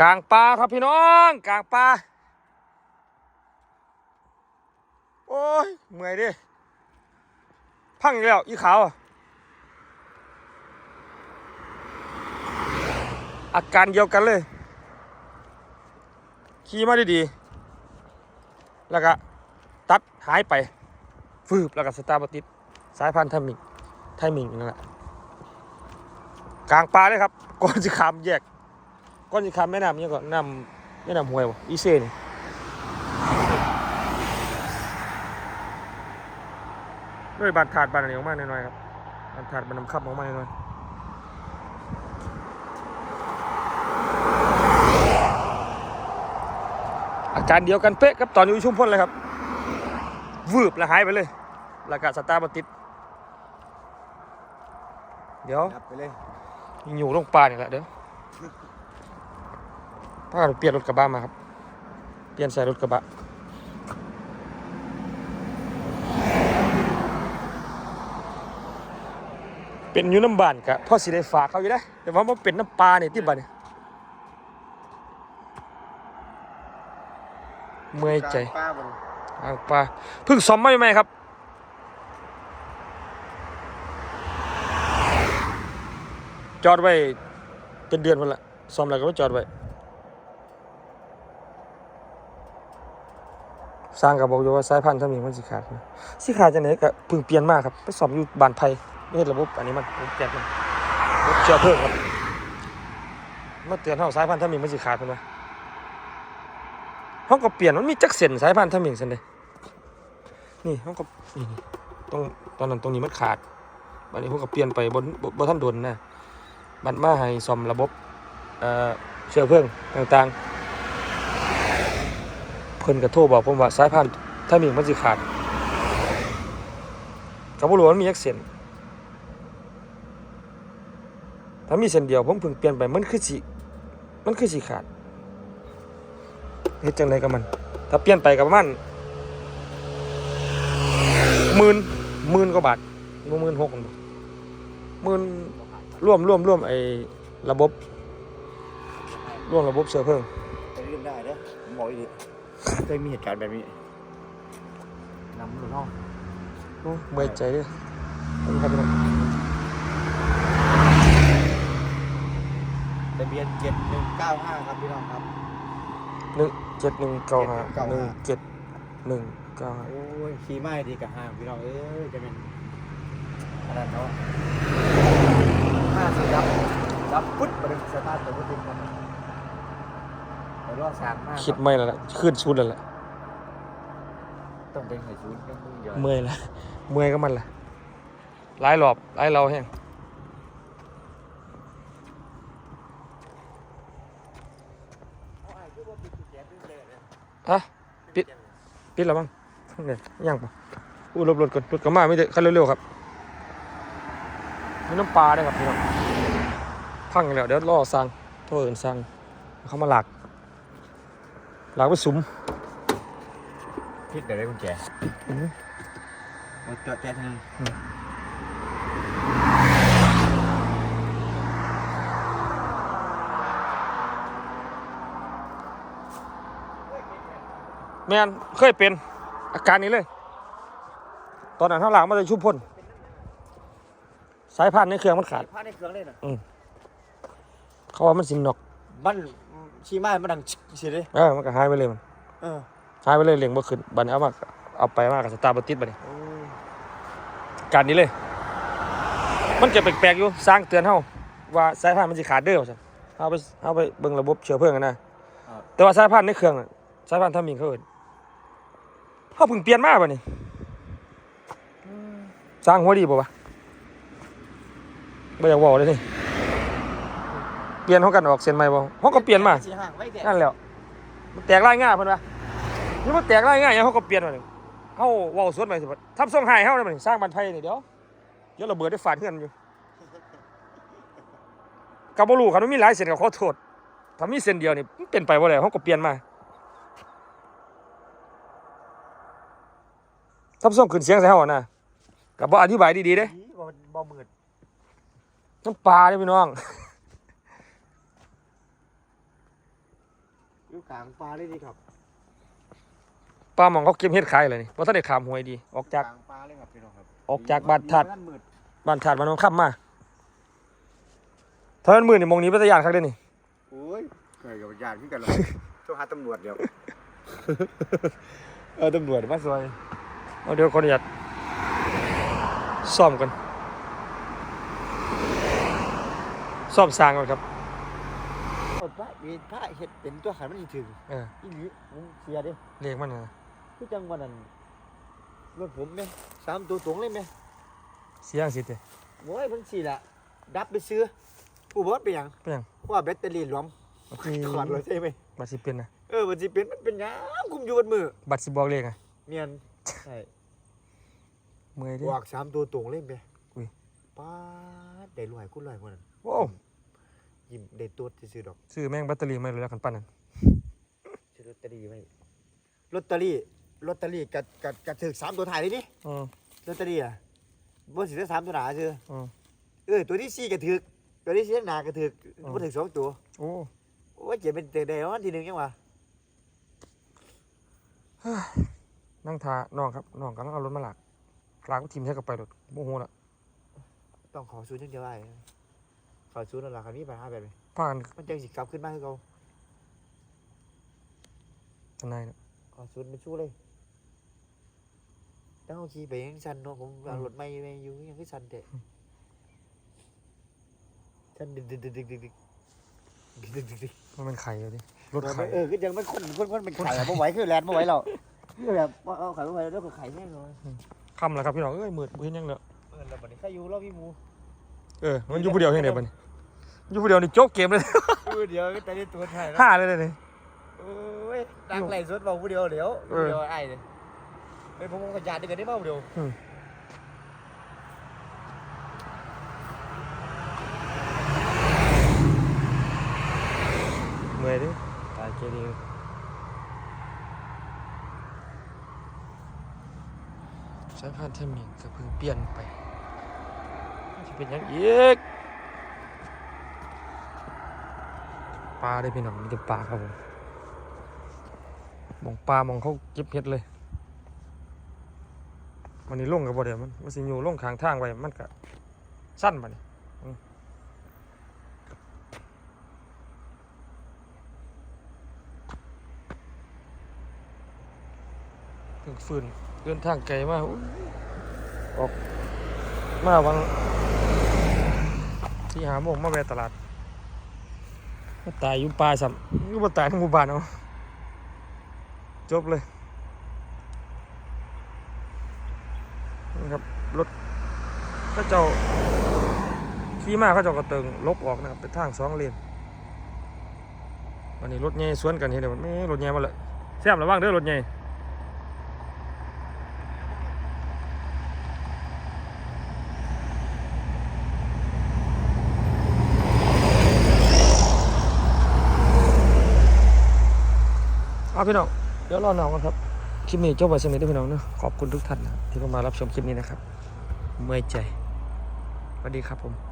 กลางป่าครับพี่น้องกลางป่าโอ้ยเมื่อยดิพังอีกแล้วอีขาวอาการเดียวกันเลยขี่มาดีๆแล้วก็ตัดหายไปฟืบแล้วก็สตาร์บติดสายพันธุ์ไทมิงไทมิงนั่นแหละกลางป่าเลยครับก่อนจะขามแยก อนจะข้ามแม่น้ำเนี่ยก่อนน้ำแม่น้ำห้วยบ่อีเซ่นี่ด้วยบานถาดบานอะไรออกมาหน่อยๆครับบานถาดบานน้ำคับออกมาหน่อยๆอาการเดียวกันเป๊ะครับตอนอยู่ชุมพลเลยครับวืบแล้วหายไปเลยแล้วก็สตาร์บติด เดี๋ยวดับไปเลยอยู่ลงปลาเนี่ยแหละเดี๋ยวพากันเปลี่ยนรถกระบะมาครับ เปลี่ยนใส่รถกระบะเป็นอยู่น้ำบานกะพ่อสิได้ฝากเขาอยู่ได้แต่ว่ามันเป็นน้ำปลาเนี่ยที่บ้านเนี่ยเมื่อยใจป้าบนเอาปลาเพิ่งซ้อมมาใหม่ครับจอดไว้เป็นเดือนมันละซ้อมแล้วก็จอดไว้ สร้างกับบอกอยู่ว่าสายพันธุ์ถ้ามีมันสิขาดนะสิขาดจะไหนก็เพิ่งเปลี่ยนมากครับ ไปสอบอยู่บานไผ่ไม่เห็นระบบอันนี้มันระบบแก๊สมันระบบเชื้อเพลิงครับมาเตือนเฮาสายพันธุ์ถ้ามีมันสิขาดเพิ่นว่าเฮาก็เปลี่ยนมันมีจักเส้นสายพันธุ์ถ้ามีซั่นเด้นี่เฮาก็นี่นี่ตรงตอนนั้นตรงนี้มันขาดบัดนี้ผมก็เปลี่ยนไปบนบ่บ่ทันโดนนะบัดมาให้ซ่อมระบบเอ่อเชื้อเพลิงต่างๆ พิ่นก็โทรบอกผมว่าสายพันธุ์ถ้ามีมันสิขาดก็บ่รู้ว่ามันมีจักเส้นถ้ามีเส้นเดียวผมเพิ่งเปลี่ยนไปมันคือสิมันคือสิขาดเฮ็ดจังไดกับมัน ถ้าเปลี่ยนไปก็ประมาณหมื่นหมื่นกว่าบาทหมื่นหกหมื่นร่วมร่วมร่วมไอ้ระบบร่วมระบบเชื้อเพลิงไปเล่นได้เด้อผมออีก เคยมีเหตุการณ์แบบนี้นำหลุดห้องโอ้เมื่อยใจเด้อขอบคุณครับพี่น้องทะเบียนเจ็ดหนึ่งเก้าห้าครับพี่น้องครับ หนึ่งเจ็ดหนึ่งเก้าห้า7195หนึ่งเจ็ดหนึ่งเก้าห้าโอ้ยขี่ไม้ดีกับห้างพี่น้องเอ้ยจะเป็นอะไรเนาะห้าสิดับดับปุ๊บมาดึงสตาร์ทตัวปุ๊บครับ เดี๋ยวรอสามมากคิดไม่แล้วล่ะขึ้นชุดแล้วล่ะต้องเป็นไข่ชุนต้องมึงเยอะเมื่อยละเมื่อยก็มันล่ะหลายรอบหลายเราแห้งฮะปิดปิดแล้วมั้งเนี่ยยังปะอู้รถรถก่อนรถกระมาไม่ได้คันเร็วๆครับมีน้ำปลาด้วยครับพี่น้องพังอีกแล้วเดี๋ยวรอสั่งโทษอื่นสั่งเขามาหลัก หลักไปสุมพิษเดี๋ยวได้กุญแจอืมเอาจอดแจ๊ทางแม่นเคยเป็นอาการนี้เลย ตอนนั้นข้างหลังมันจะชุบพ่นสายพันธุ์ในเครื่องมันขาด ผ้าในเครื่องเลยนะเขาว่ามันสินนอก มัน ชี้ไม้มันดังชิสิเลยเออมันก็หายไปเลยมันเออหายไปเลยเหลียงบ่ขึ้นบัดนี้เอามาเอาไปมากับสตาร์บัติดบัดนี้โอ้ยอาการนี้เลย มันจะแปลกๆอยู่สร้างเตือนเฮาว่าสายพันธุ์มันสิขาดเด้อว่าซั่นเอาไปเอาไปเบิ่งระบบเชื้อเพลิงกันนะแต่ว่าสายพันธุ์ในเครื่องน่ะสายพันธุ์ทามิงเขาเอิ้นเฮาเพิ่งเปลี่ยนมาบัดนี้สร้างหัวดีบ่วะบ่อยากเว้าเลยนี่ เปลี่ยนเฮากันออกเส้นใหม่บ่เฮาก็เปลี่ยนมาสีห่างไว้แต่นั่นแหล้วมันแตกรายง่ายเพิ่นว่านี่มันแตกรายง่ายยังเขาก็เปลี่ยนมาหนึ่งเฮาเว้าสวนไปสิบัดทำส่งให้เฮาได้บัดนี้สร้างบ้านไผนี่เดี๋ยวเดี๋ยวระเบิดได้ฟาดเฮือนอยู่ก็บ่รู้ครับมันมีหลายเส้นก็ขอโทษถ้ามีเส้นเดียวนี่มันเป็นไปบ่ได้เฮาก็เปลี่ยนมาทำส่งขึ้นเสียงใส่เฮาอะนะก็บ่อธิบายดีๆเด้บ่บ่มืดน้ำปลาเด้พี่น้อง กลางปลาเลยดีครับปลาหมองเขาเก็บเฮ็ดขายเลยนี่บ่ทันได้ขามหวยดี ออกจากกลางปลาเลยครับพี่น้องครับออกจากบ้านทัดบ้านมืดบ้านถาดบ้านน้องค่ำมาถ้ามันมือนี่หมองนี้เป็นตะยานคักเด้อนี่โอ้ยเคยกับญาติพี่กันเลยโทรหาตำรวจเดี๋ยวเออตำรวจมาซอยเอาเดี๋ยวขออนุญาตซ่อมกันซ่อมสร้างก่อนครับพระ มีพระเห็ดเป็นตัวขันมันสิถึงเอออีหลีผมเสียเด้เรียกมันนะคือจังวันนั้นรถผมไหมสามตัวตรงเลยไหมเสียงสิเด้โอ้ยมันสี่ละดับไปซื้อผู้บอสไปหยังเป็นหยังว่าแบตเตอรี่หลวมบัตรสิถอดเลยใช่ไหมบัตรสิเป็นนะเออมันสิเป็นมันเป็นหยังคุมอยู่บนมือบัตรสิบอกเลขไงเมียนใช่เมื่อยเดิวากสามตัวตรงเลยไหมอุ้ย ป้าดได้รวยคุณรวยคนนั้น โอ้ ยิ้มได้ตัวซื้อๆดอกซื้อแม่งแบตเตอรี่ไม่รู้แล้วกันปั้นนั่นซื้อลอตเตอรี่ไว้ลอตเตอรี่ลอตเตอรี่กัดกัดกัดถึกสามตัวถ่ายเลยนี่อืมลอตเตอรี่อะบ่สิได้สามตัวหนาซื้ออืมเออตัวที่สี่ก็ถึกตัวที่สี่หนาก็ถึกอ๋อบ่ถึกสองตัวโอ้โอ้ยเจ็บเป็นเตะได้วันที่หนึ่งยังวะนั่งทาน้องครับน้องกำลังเอารถมาหลักลากทีมใช้กับไปรถโมโหละต้องขอซูนย์อย่างเดียวไอ้ ขอซูนย์นั่นล่ะคันนี้ไปหาแบบนี้ผ่านมันจังสิกลับขึ้นมาคือเขาทนายนะขอซูนย์มันชู้เลยตั้งเอาขี่ไปยังสันเนาะผมเอารถไม่ไม่อยู่ยังคือสันเตะสันดึกดึกดึกดึกดึกดึกดึกดึกดึกดึกมันเป็นไข่เลยดิรถไข่เออคือยังมันคนคนคนเป็นไข่อะไม่ไหวคือแลนไม่ไหวแล้วคือแบบว่าเอาไข่ไม่ไหวแล้วก็ไข่แห้งเลยคำแล้วครับพี่น้องเอ้ยมืดบ่เห็นหยังเนอะเออแล้วบัดนี้ใครอยู่รอบพี่หมูเออมันอยู่ผู้เดียวเห็นเดี๋ยวมัน อยู่ผู้เดียวนี่โจ๊กเกมเลยเออเดี๋ยวก็แต่ได้ตัวไทยแล้วห้าเลยเลยนี่โอ้ยดังไหลสดบอกผู้เดียวเดี๋ยวเอผู้อเดียวไอ้เลยเป็นผมขยันด้วยกันได้เปล่าผู้เดียวเมื่อยดิตายเกดีสายพันธุ์เทมิงก็เพิ่งเปลี่ยนไปจะเป็นหยังอีก ปลาได้พี่น้องมีแต่ปลาครับผมมองปลามองเขาเก็บเห็ดเลยวันนี้ลงกับบ่เดี๋ยวมันมันสิอยู่ลงข้างทางไว้มันก็สั้นมานี่อืมถึงฟืนเดินทางไกลมากออกมาวังที่หาโมงมาแวะตลาด ตายอยู่ป่าสัมอยู่บ่ตายทั้งหมู่บ้านเอาจบเลยนะครับรถก็เจ้าขี่มาเขาเจ้ากระเติงลบออกนะครับเป็นทางสองเลนวันนี้รถใหญ่สวนกันเห็นเดี๋ยวมันไม่รถใหญ่มาเลยแซมระวังเด้อรถใหญ่ พี่น้อง เดี๋ยวรอน้องกันครับ คลิปนี้จบไปสนิทด้วยพี่น้องเนาะขอบคุณทุกท่านนะที่เข้ามารับชมคลิปนี้นะครับ เมื่อยใจสวัสดีครับผม